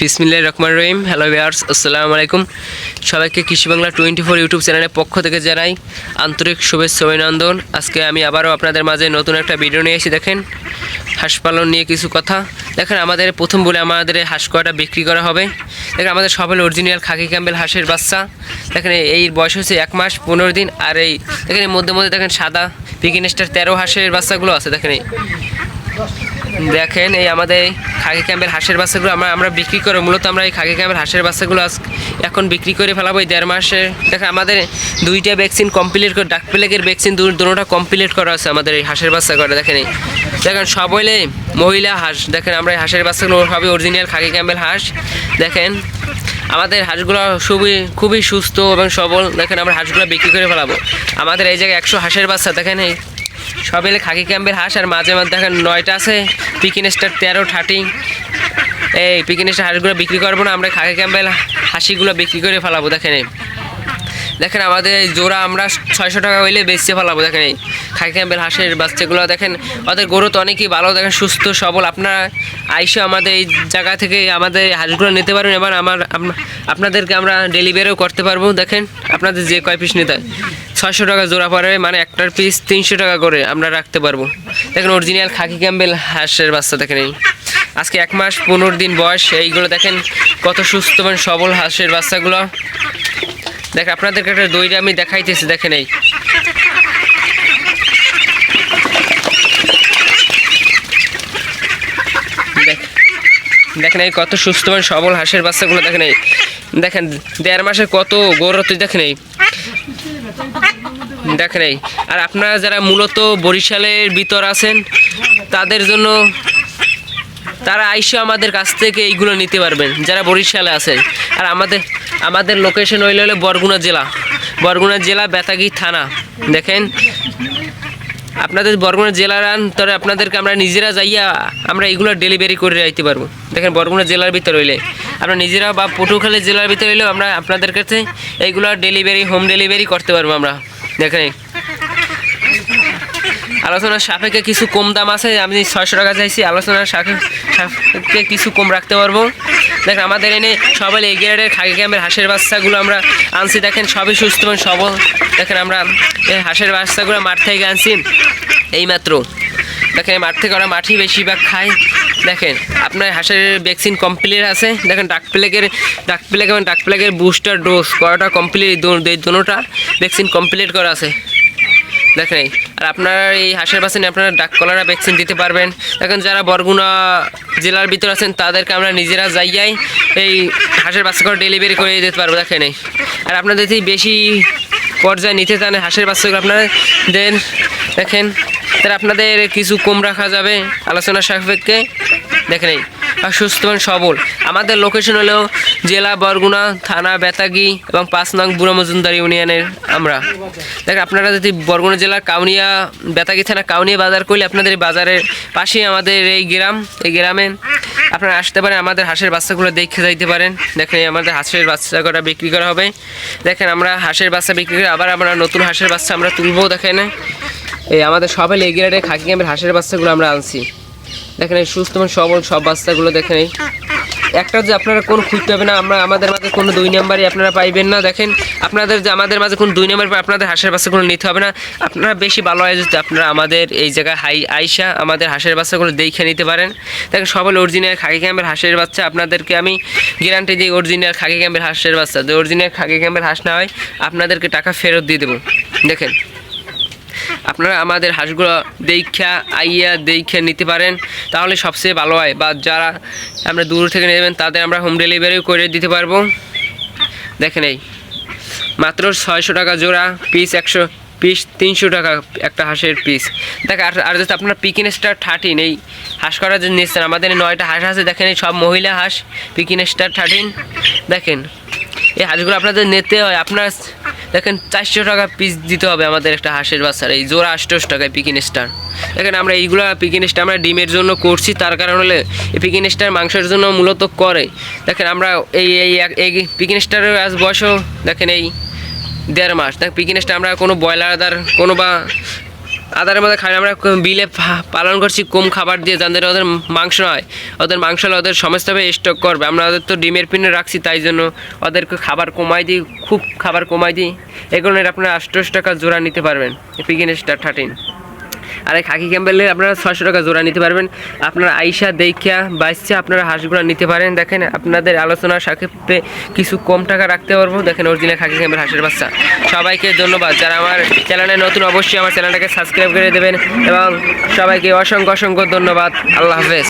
বিসমিল্লাহ রহমান রহিম। Hello viewers আসসালামু আলাইকুম। সবাইকে কৃষি বাংলা টোয়েন্টি ফোর ইউটিউব চ্যানেলের পক্ষ থেকে জানাই আন্তরিক শুভেচ্ছা অভিনন্দন। আজকে আমি আবারও আপনাদের মাঝে নতুন একটা ভিডিও নিয়ে এসে দেখেন। হাঁস পালন নিয়ে কিছু কথা। দেখেন, আমাদের প্রথম বলে আমাদের হাঁস কয়টা বিক্রি করা হবে? দেখেন, আমাদের সবাই অরিজিনাল খাকি ক্যাম্বেল হাঁসের বাচ্চা। দেখেন, এই বয়স হচ্ছে এক মাস পনেরো দিন। আর এই, দেখেন, এর মধ্যে মধ্যে, দেখেন, সাদা পিকিনেস্টার তেরো হাঁসের বাচ্চাগুলো আছে, দেখেন দেখেন, এই আমাদের খাকি ক্যাম্পের হাঁসের বাচ্চাগুলো আমরা আমরা বিক্রি করে মূলত আমরা এই খাকি ক্যাম্পের হাঁসের বাচ্চাগুলো আজ এখন বিক্রি করে ফেলাবো এই দেড় মাসে। দেখেন, আমাদের দুইটা ভ্যাকসিন কমপ্লিট করে ডাক প্লেগের ভ্যাকসিন দুটোটা কমপ্লিট করা আছে আমাদের এই হাঁসের বাচ্চা করে দেখেন এই। দেখেন সব হইলে মহিলা হাঁস। দেখেন, আমরা এই হাঁসের বাচ্চাগুলো সবই অরিজিনাল খাকি ক্যাম্পেল হাঁস। দেখেন, আমাদের হাঁসগুলো খুবই খুবই সুস্থ এবং সবল। দেখেন, আমরা হাঁসগুলো বিক্রি করে ফেলাবো। আমাদের এই জায়গায় একশো হাঁসের বাচ্চা, দেখেন এই। সব এলে খাকি ক্যাম্পের হাঁস আর মাঝে মাঝে দেখেন নয়টা আছে পিকিন স্টার তেরো থার্টি এই পিকিন স্টার হাঁসগুলো বিক্রি করব না, আমরা খাকি ক্যাম্পের হাসিগুলো বিক্রি করে ফেলাবো, দেখেন দেখেন আমাদের জোড়া আমরা ছয়শো টাকা হইলে বেচতে ফেলাবো, দেখেন এই। খাকি ক্যাম্পের হাঁসের বাচ্চাগুলো, দেখেন ওদের গরু তো অনেকই ভালো, দেখেন সুস্থ, সবল। আপনারা আইসো আমাদের এই জায়গা থেকে আমাদের হাঁসগুলো নিতে পারবেন এবার আমার আপনাদেরকে আমরা ডেলিভারিও করতে পারব, দেখেন। আপনাদের যে কয় পিস নিতে ছয়শো টাকা জোড়া পড়বে মানে একটার পিস তিনশো টাকা করে আমরা রাখতে পারব। দেখেন অরিজিনাল খাকি ক্যাম্বেল হাঁসের বাচ্চা দেখেন এই। আজকে এক মাস পনেরো দিন বয়স, এইগুলো দেখেন কত সুস্থ এবং সবল হাঁসের বাচ্চাগুলো। দেখ আপনাদেরকে একটা দইটা আমি দেখাইতেছি, দেখেন এই। দেখ- দেখেন এই কত সুস্থ এবং সবল হাঁসের বাচ্চাগুলো, দেখেন এই। দেখেন, দেড় মাসের কত গৌরব দেখেন এই। দেখেন এই। আর আপনারা যারা মূলত বরিশালের ভিতর আছেন, তাদের জন্য তারা আইসে আমাদের কাছ থেকে এইগুলো নিতে পারবেন, যারা বরিশালে আছেন। আর আমাদের আমাদের লোকেশন হইলে হলো বরগুনা জেলা। বরগুনা জেলা বেতাগি থানা। দেখেন, আপনাদের বরগুনা জেলার আন তবে আপনাদেরকে আমরা নিজেরা যাইয়া আমরা এইগুলো ডেলিভারি করে রাখতে পারব। দেখেন, বরগুনা জেলার ভিতর হইলে। আমরা নিজেরা বা পটুখালী জেলার ভিতর হইলেও আমরা আপনাদের কাছে এইগুলো ডেলিভারি হোম ডেলিভারি করতে পারব আমরা। দেখেন। আলোচনার সাপেক্ষে কিছু কম দাম আছে, আমি ছয়শো টাকা চাইছি, আলোচনার সাপে- সাপেক্ষে কিছু কম রাখতে পারব। দেখেন, আমাদের এনে সবাই এই গ্রেডের খাকি ক্যাম্পের হাঁসের বাচ্চাগুলো আমরা আনছি। দেখেন, সবই সুস্থ এবং দেখেন, আমরা হাঁসের বাচ্চাগুলো মাঠ থেকে আনছি। এইমাত্র দেখেন মাঠ থেকে ওরা মাঠই বেশিরভাগ খায়। দেখেন, আপনার হাঁসের ভ্যাকসিন কমপ্লিট আছে। দেখেন ডাক প্লেগের ডাক প্লেগ এবং ডাক প্লেগের বুস্টার ডোজ করাটা কমপ্লিট দুটোটা ভ্যাকসিন কমপ্লিট করা আছে। দেখেন, আর আপনারা এই হাঁসের বাসে আপনারা ডাক কলারা ভ্যাকসিন দিতে পারবেন। দেখেন, যারা বরগুনা জেলার ভিতর আছেন, তাদেরকে আমরা নিজেরা যাইয়াই এই হাঁসের বাচ্চা করে ডেলিভারি করে দিতে পারব। দেখেন। আর আপনাদের যদি বেশি পর্যায়ে নিতে চান, হাঁসের বাচ্চাগুলো আপনারা দেন, দেখেন। তাহলে আপনাদের কিছু কম রাখা যাবে। আলোচনা সাপেক্ষে দেখেন সুস্থ এবং সবল। আমাদের লোকেশন হলো জেলা বরগুনা, থানা বেতাগি এবং পাঁচ নং বুড়ো মজুমদার ইউনিয়নের আমরা। দেখেন, আপনারা যদি বরগুনা জেলার কাউনিয়া, বেতাগি থানা কাউনিয়া বাজার করলে আপনাদের এই বাজারের পাশেই আমাদের এই গ্রাম। এই গ্রামে আপনারা আসতে পারেন, আমাদের হাঁসের বাচ্চাগুলো দেখে যাইতে পারেন। দেখেন আমাদের হাঁসের বাচ্চা কটা বিক্রি করা হবে। দেখেন, আমরা হাঁসের বাচ্চা বিক্রি করে আবার আমরা নতুন হাঁসের বাচ্চা আমরা তুলবো, দেখেন। এই আমাদের সবাই লেগিরাটে খাকি ক্যাম্পের হাঁসের বাচ্চাগুলো আমরা আনছি। দেখেন এই সুস্থ এবং সবল সব বাচ্চাগুলো দেখেন এই। একটা যে আপনারা কোন খুঁজতে হবে না, আমরা আমাদের মাঝে কোনো দুই নাম্বারই আপনারা পাইবেন না। দেখেন, আপনাদের যে আমাদের মাঝে কোনো দুই নাম্বার আপনাদের হাঁসের বাচ্চাগুলো নিতে হবে না। আপনারা বেশি ভালো হয় যদি আপনারা আমাদের এই জায়গায় হাই আইসা আমাদের হাঁসের বাচ্চাগুলো দেখে নিতে পারেন। দেখেন সবাই অরিজিনাল খাকি ক্যাম্পের হাঁসের বাচ্চা, আপনাদেরকে আমি গ্যারান্টি দিই অরিজিনাল খাকি ক্যাম্পের হাঁসের বাচ্চা, যদি অরিজিনাল খাকি ক্যাম্পের হাঁস না হয়, আপনাদেরকে টাকা ফেরত দিয়ে দেবো। দেখেন আপনারা আমাদের হাঁসগুলো দেখা আইয়া দেখে নিতে পারেন। তাহলে সবচেয়ে ভালো হয়। বা যারা আমরা দূর থেকে নেবেন তাদের আমরা হোম ডেলিভারিও করে দিতে পারব। দেখেন এই। মাত্র ছয়শো টাকা জোড়া পিস একশো পিস তিনশো টাকা একটা হাঁসের পিস দেখ, আর আর যদি আপনার পিকিন স্টার থার্টিন এই হাঁস করা যে নিচ্ছেন আমাদের নয়টা হাঁস আছে। দেখেন এই সব মহিলা হাঁস পিকিন স্টার থার্টিন দেখেন, এই হাঁসগুলো আপনাদের নিতে হয়। আপনার দেখেন, চারশো টাকা পিস দিতে হবে আমাদের একটা হাঁসের বাচ্চার, এই জোড়া আটশো টাকায় পিকিন স্টার দেখেন, আমরা এইগুলো পিকিন স্টার আমরা ডিমের জন্য করছি, তার কারণ হলে এই পিকিন স্টার মাংসের জন্য মূলত করে। দেখেন, আমরা এই এই পিকিন স্টারের আজ বয়সও, দেখেন, এই দেড় মাস। দেখ পিকিন স্টার আমরা কোনো ব্রয়লার দার কোনো বা আদারের মধ্যে খাই আমরা বিলে পালন করছি কম খাবার দিয়ে যাদের ওদের মাংস নয়। ওদের মাংস হলে ওদের সমস্তভাবে স্টক করবে। আমরা ওদের তো ডিমের পিনে রাখছি, তাই জন্য ওদেরকে খাবার কমাই দিই, খুব খাবার কমাই দিই। এগুলো আপনারা আটশো টাকা জোড়া নিতে পারবেন। পিগিন থার্টিন আর এই খাকি ক্যাম্বেলে আপনারা ছয়শো টাকা জোড়া নিতে পারবেন। আপনারা আইসা দেখিয়া বাইসা আপনারা হাঁসগুলো নিতে পারেন। দেখেন আপনাদের আলোচনা সাক্ষেপে কিছু কম টাকা রাখতে পারব। দেখেন অরিজিনাল খাকি ক্যাম্বেল হাঁসের বাচ্চা। সবাইকে ধন্যবাদ। যারা আমার চ্যানেলে নতুন, অবশ্যই আমার চ্যানেলটাকে সাবস্ক্রাইব করে দেবেন এবং সবাইকে অসংখ্য অসংখ্য ধন্যবাদ। আল্লাহ হাফেজ।